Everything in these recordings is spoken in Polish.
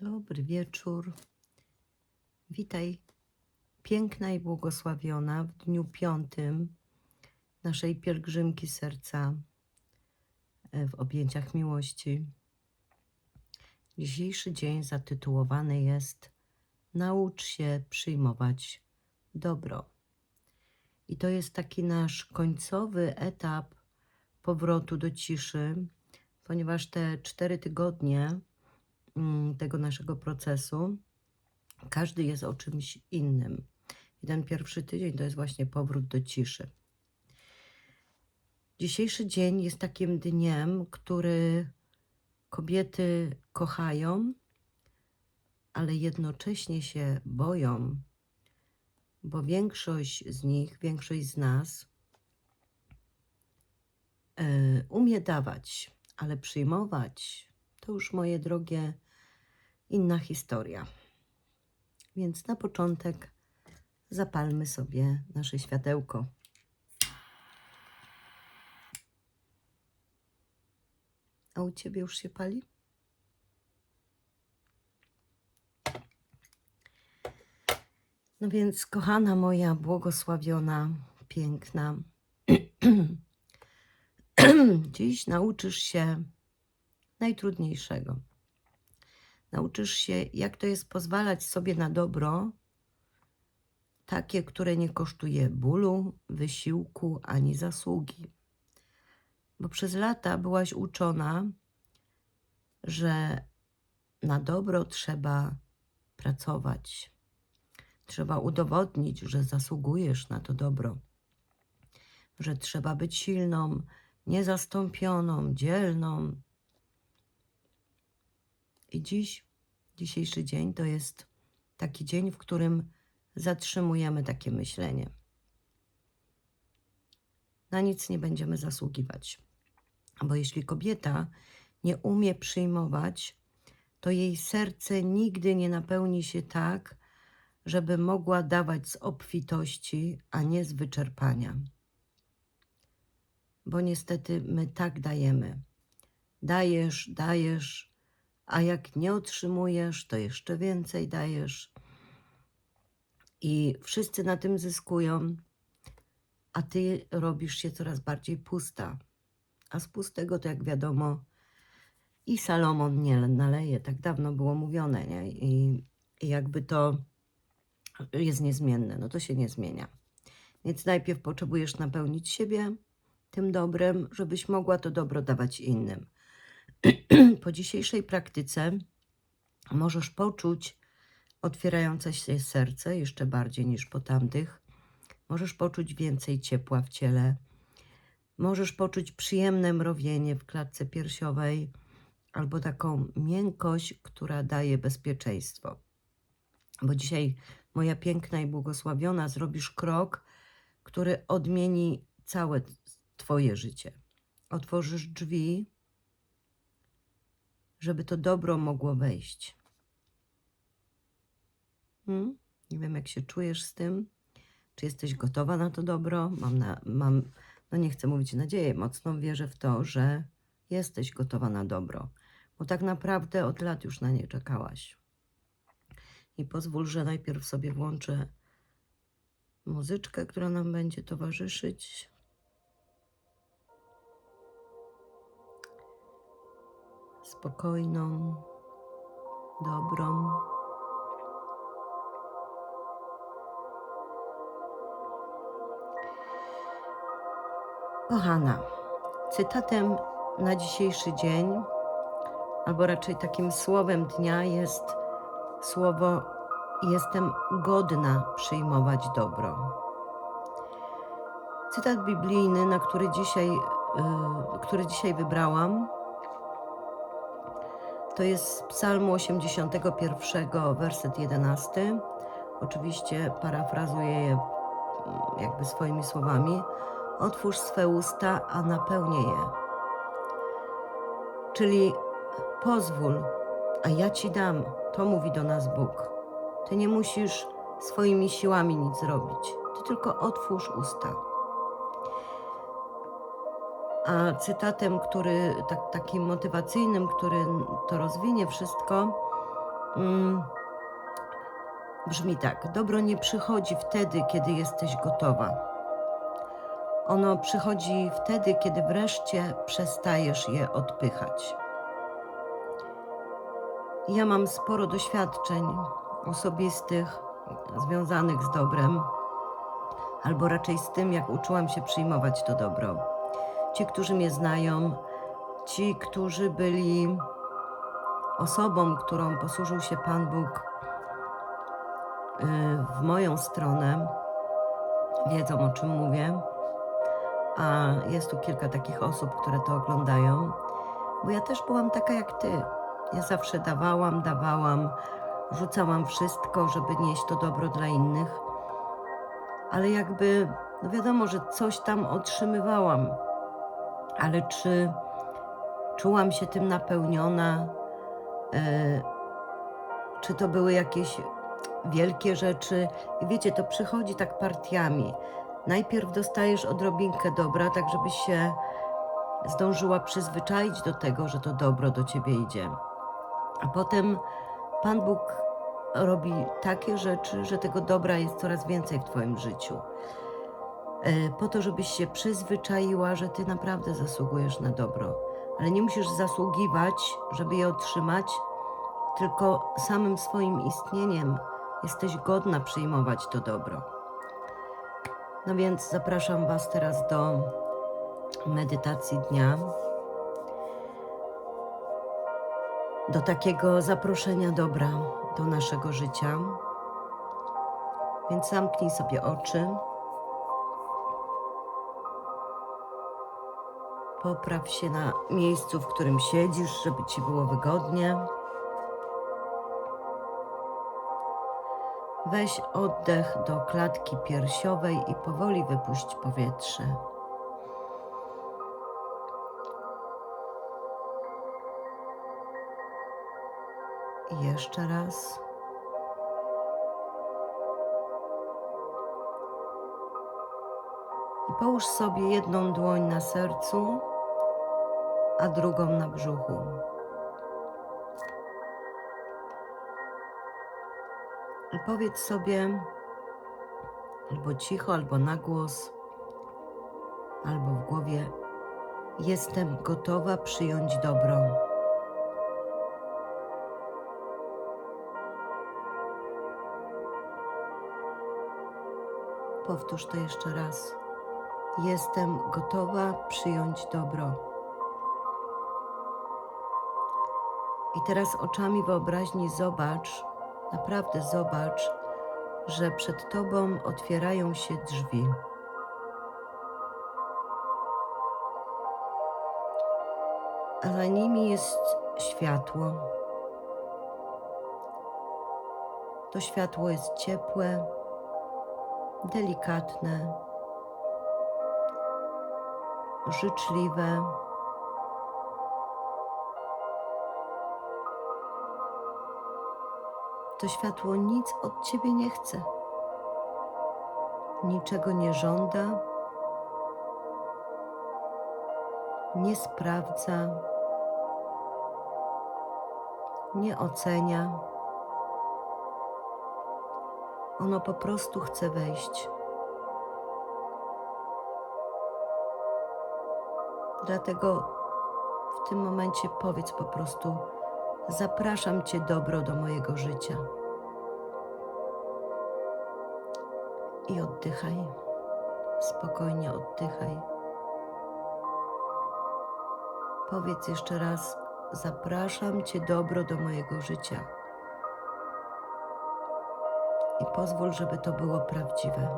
Dobry wieczór. Witaj, piękna i błogosławiona w dniu piątym naszej pielgrzymki serca e, w objęciach miłości. Dzisiejszy dzień zatytułowany jest Naucz się przyjmować dobro. I to jest taki nasz końcowy etap powrotu do ciszy, ponieważ te cztery tygodnie tego naszego procesu, każdy jest o czymś innym. I ten pierwszy tydzień to jest właśnie powrót do ciszy. Dzisiejszy dzień jest takim dniem, który kobiety kochają, ale jednocześnie się boją, bo większość z nich, większość z nas e, umie dawać, ale przyjmować to już moje drogie inna historia. Więc na początek zapalmy sobie nasze światełko. A u ciebie już się pali? No więc, kochana moja, błogosławiona, piękna, dziś nauczysz się najtrudniejszego. Nauczysz się, jak to jest pozwalać sobie na dobro, takie, które nie kosztuje bólu, wysiłku ani zasługi. Bo przez lata byłaś uczona, że na dobro trzeba pracować. Trzeba udowodnić, że zasługujesz na to dobro, że trzeba być silną, niezastąpioną, dzielną. I dziś, dzisiejszy dzień to jest taki dzień, w którym zatrzymujemy takie myślenie. Na nic nie będziemy zasługiwać. Bo jeśli kobieta nie umie przyjmować, to jej serce nigdy nie napełni się tak, żeby mogła dawać z obfitości, a nie z wyczerpania. Bo niestety my tak dajemy. Dajesz, dajesz, a jak nie otrzymujesz, to jeszcze więcej dajesz. I wszyscy na tym zyskują, a ty robisz się coraz bardziej pusta. A z pustego to, jak wiadomo, i Salomon nie naleje. Tak dawno było mówione, nie? I, i jakby to jest niezmienne, no to się nie zmienia. Więc najpierw potrzebujesz napełnić siebie tym dobrem, żebyś mogła to dobro dawać innym. Po dzisiejszej praktyce możesz poczuć otwierające się serce jeszcze bardziej niż po tamtych. Możesz poczuć więcej ciepła w ciele. Możesz poczuć przyjemne mrowienie w klatce piersiowej albo taką miękkość, która daje bezpieczeństwo. Bo dzisiaj, moja piękna i błogosławiona, zrobisz krok, który odmieni całe Twoje życie. Otworzysz drzwi, żeby to dobro mogło wejść. Hmm? Nie wiem, jak się czujesz z tym. Czy jesteś gotowa na to dobro? Mam, na, mam no nie chcę mówić nadzieję, mocną wierzę w to, że jesteś gotowa na dobro, bo tak naprawdę od lat już na nie czekałaś. I pozwól, że najpierw sobie włączę muzyczkę, która nam będzie towarzyszyć. Spokojną, dobrą. Kochana, cytatem na dzisiejszy dzień, albo raczej takim słowem dnia jest słowo jestem godna przyjmować dobro. Cytat biblijny, na który dzisiaj, yy, który dzisiaj wybrałam, to jest z Psalmu 81, werset 11. Oczywiście parafrazuję je mm, jakby swoimi słowami. Otwórz swe usta, a napełnię je. Czyli pozwól, a ja ci dam. To mówi do nas Bóg. Ty nie musisz swoimi siłami nic zrobić. Ty tylko otwórz usta. A cytatem, który tak, takim motywacyjnym, który to rozwinie wszystko, mm, brzmi tak: Dobro nie przychodzi wtedy, kiedy jesteś gotowa. Ono przychodzi wtedy, kiedy wreszcie przestajesz je odpychać. Ja mam sporo doświadczeń osobistych związanych z dobrem, albo raczej z tym, jak uczyłam się przyjmować to dobro. Ci, którzy mnie znają, ci, którzy byli osobą, którą posłużył się Pan Bóg y, w moją stronę, wiedzą o czym mówię. A jest tu kilka takich osób, które to oglądają, bo ja też byłam taka jak ty. Ja zawsze dawałam, dawałam, rzucałam wszystko, żeby nieść to dobro dla innych, ale jakby, no wiadomo, że coś tam otrzymywałam, ale czy czułam się tym napełniona? E, czy to były jakieś wielkie rzeczy? I wiecie, to przychodzi tak partiami. Najpierw dostajesz odrobinkę dobra, tak żebyś się zdążyła przyzwyczaić do tego, że to dobro do ciebie idzie. A potem Pan Bóg robi takie rzeczy, że tego dobra jest coraz więcej w Twoim życiu. E, Po to, żebyś się przyzwyczaiła, że Ty naprawdę zasługujesz na dobro. Ale nie musisz zasługiwać, żeby je otrzymać, tylko samym swoim istnieniem jesteś godna przyjmować to dobro. No więc zapraszam Was teraz do medytacji dnia. do takiego zaproszenia dobra do naszego życia. Więc zamknij sobie oczy. Popraw się na miejscu, w którym siedzisz, żeby ci było wygodnie. Weź oddech do klatki piersiowej i powoli wypuść powietrze. Jeszcze raz. I połóż sobie jedną dłoń na sercu, a drugą na brzuchu. Powiedz sobie albo cicho, albo na głos, albo w głowie: Jestem gotowa przyjąć dobro. Powtórz to jeszcze raz. Jestem gotowa przyjąć dobro. I teraz oczami wyobraźni zobacz, naprawdę zobacz, że przed tobą otwierają się drzwi. A za nimi jest światło. To światło jest ciepłe, delikatne, życzliwe. To światło nic od ciebie nie chce, niczego nie żąda, nie sprawdza, nie ocenia. Ono po prostu chce wejść. Dlatego w tym momencie powiedz po prostu: Zapraszam Cię, dobro, do mojego życia. I oddychaj. Spokojnie oddychaj. Powiedz jeszcze raz: Zapraszam Cię, dobro, do mojego życia i pozwól, żeby to było prawdziwe.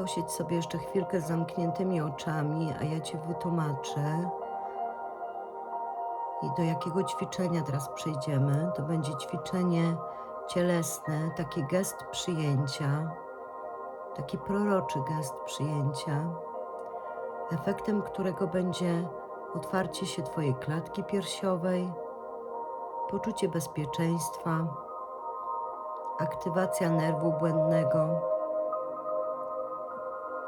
Posiedź sobie jeszcze chwilkę z zamkniętymi oczami, a ja Ci wytłumaczę. I do jakiego ćwiczenia teraz przejdziemy? To będzie ćwiczenie cielesne, taki gest przyjęcia taki proroczy gest przyjęcia, efektem którego będzie otwarcie się Twojej klatki piersiowej, poczucie bezpieczeństwa, aktywacja nerwu błędnego,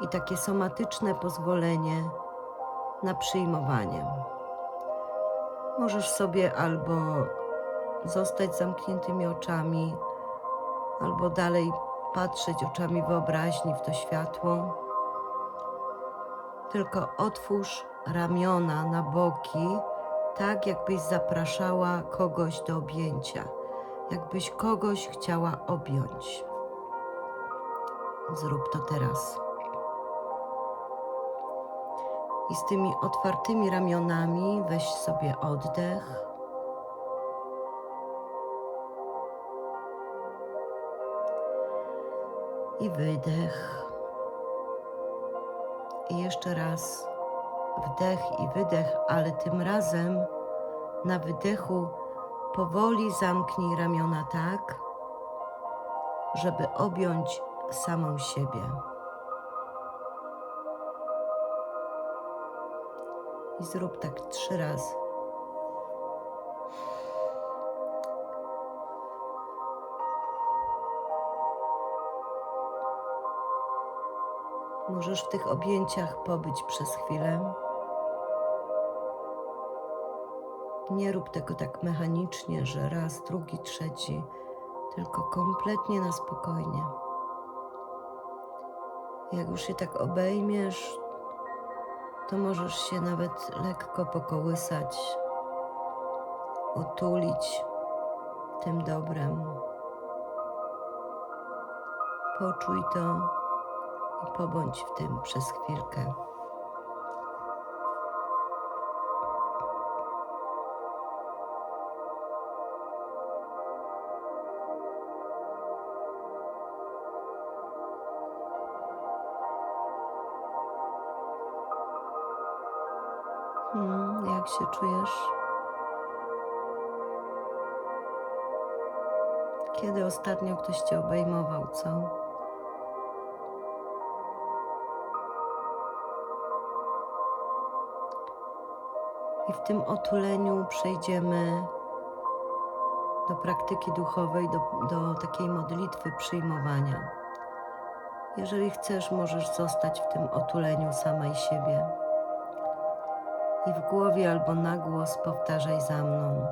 i takie somatyczne pozwolenie na przyjmowanie. Możesz sobie albo zostać zamkniętymi oczami, albo dalej patrzeć oczami wyobraźni w to światło. Tylko otwórz ramiona na boki, tak jakbyś zapraszała kogoś do objęcia, jakbyś kogoś chciała objąć. Zrób to teraz. I z tymi otwartymi ramionami weź sobie oddech. I wydech. I jeszcze raz wdech i wydech, ale tym razem na wydechu powoli zamknij ramiona tak, żeby objąć samą siebie. I zrób tak trzy razy. Możesz w tych objęciach pobyć przez chwilę. Nie rób tego tak mechanicznie, że raz, drugi, trzeci, tylko kompletnie na spokojnie. Jak już się tak obejmiesz, to możesz się nawet lekko pokołysać, otulić tym dobrem. Poczuj to i pobądź w tym przez chwilkę. Jak się czujesz? Kiedy ostatnio ktoś cię obejmował, co? I w tym otuleniu przejdziemy do praktyki duchowej, do, do takiej modlitwy przyjmowania. Jeżeli chcesz, możesz zostać w tym otuleniu samej siebie. I w głowie albo na głos powtarzaj za mną.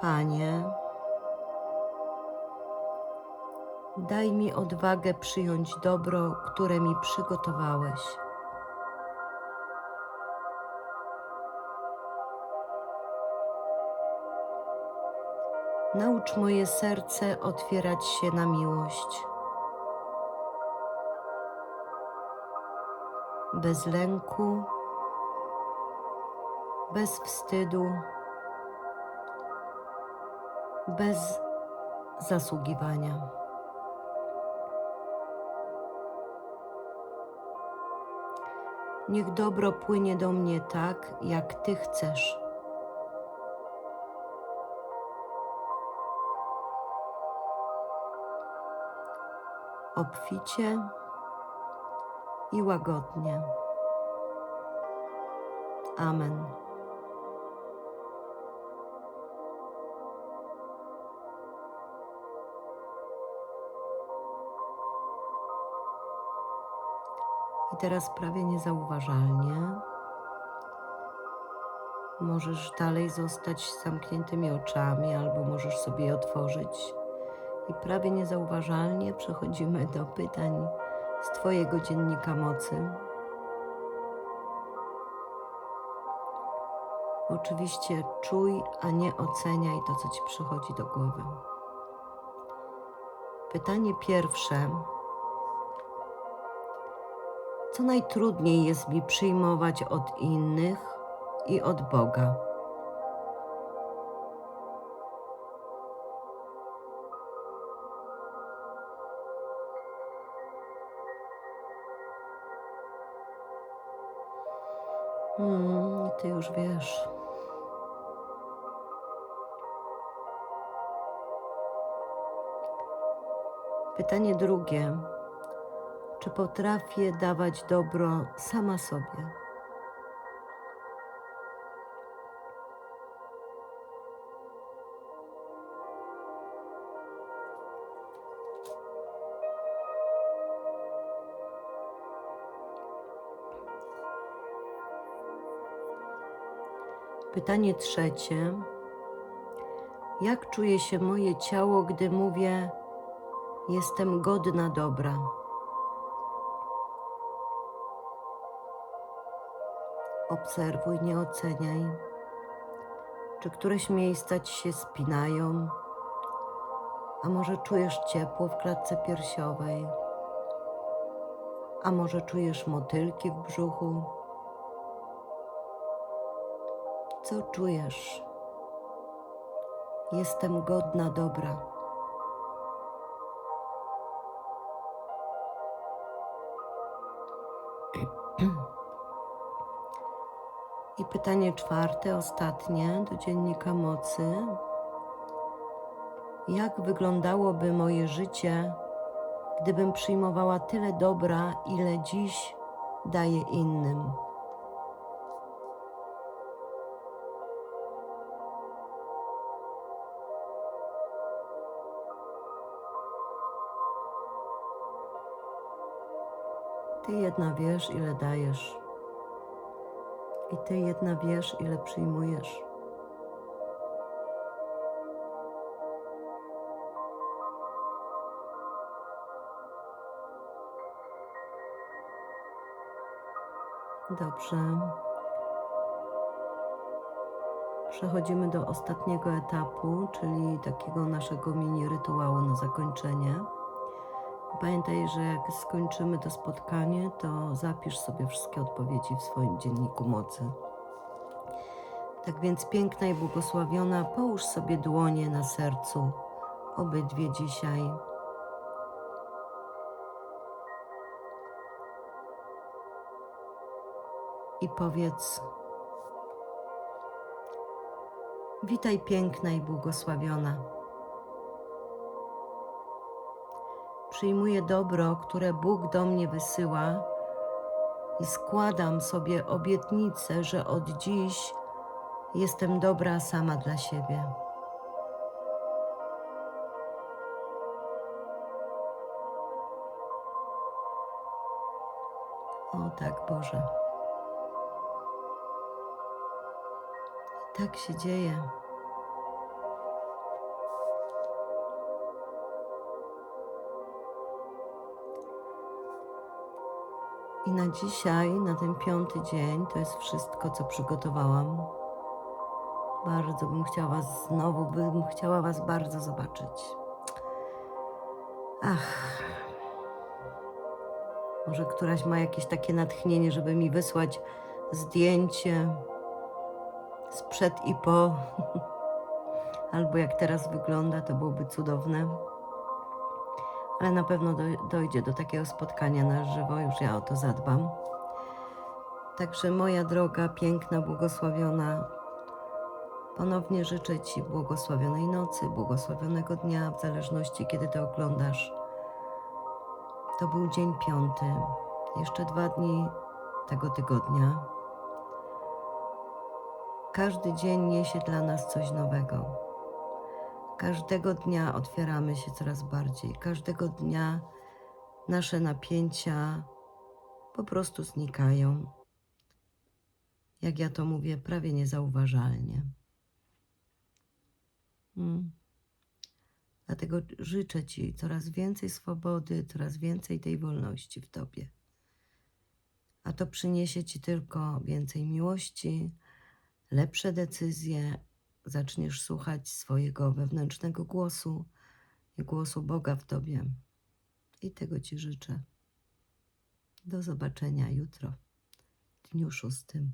Panie, daj mi odwagę przyjąć dobro, które mi przygotowałeś. Naucz moje serce otwierać się na miłość. Bez lęku, bez wstydu, bez zasługiwania. Niech dobro płynie do mnie tak, jak Ty chcesz. Obficie i łagodnie. Amen. I teraz prawie niezauważalnie możesz dalej zostać z zamkniętymi oczami, albo możesz sobie je otworzyć. I prawie niezauważalnie przechodzimy do pytań z Twojego dziennika mocy. Oczywiście czuj, a nie oceniaj to, co Ci przychodzi do głowy. Pytanie pierwsze. Co najtrudniej jest mi przyjmować od innych i od Boga? Hmm, ty już wiesz. Pytanie drugie. Czy potrafię dawać dobro sama sobie? Pytanie trzecie. Jak czuje się moje ciało, gdy mówię: Jestem godna dobra? Obserwuj, nie oceniaj. Czy któreś miejsca ci się spinają? A może czujesz ciepło w klatce piersiowej? A może czujesz motylki w brzuchu? Co czujesz? Jestem godna dobra. I pytanie czwarte, ostatnie do dziennika mocy. Jak wyglądałoby moje życie, gdybym przyjmowała tyle dobra, ile dziś daję innym? Ty jedna wiesz, ile dajesz. I ty jedna wiesz, ile przyjmujesz. Dobrze. Przechodzimy do ostatniego etapu, czyli takiego naszego mini rytuału na zakończenie. Pamiętaj, że jak skończymy to spotkanie, to zapisz sobie wszystkie odpowiedzi w swoim dzienniku mocy. Tak więc piękna i błogosławiona, połóż sobie dłonie na sercu, obydwie dzisiaj. I powiedz: Witaj, piękna i błogosławiona. Przyjmuję dobro, które Bóg do mnie wysyła i składam sobie obietnicę, że od dziś jestem dobra sama dla siebie. O tak, Boże. I tak się dzieje. I na dzisiaj, na ten piąty dzień, to jest wszystko, co przygotowałam. Bardzo bym chciała Was znowu, bym chciała Was bardzo zobaczyć. Ach. Może któraś ma jakieś takie natchnienie, żeby mi wysłać zdjęcie sprzed i po. Albo jak teraz wygląda, to byłoby cudowne ale na pewno dojdzie do takiego spotkania na żywo, już ja o to zadbam. Także moja droga, piękna, błogosławiona, ponownie życzę Ci błogosławionej nocy, błogosławionego dnia, w zależności kiedy to oglądasz. To był dzień piąty, jeszcze dwa dni tego tygodnia. Każdy dzień niesie dla nas coś nowego. Każdego dnia otwieramy się coraz bardziej, każdego dnia nasze napięcia po prostu znikają. Jak ja to mówię, prawie niezauważalnie. Hmm. Dlatego życzę Ci coraz więcej swobody, coraz więcej tej wolności w Tobie. A to przyniesie Ci tylko więcej miłości, lepsze decyzje, zaczniesz słuchać swojego wewnętrznego głosu i głosu Boga w Tobie. I tego Ci życzę. Do zobaczenia jutro, w dniu szóstym.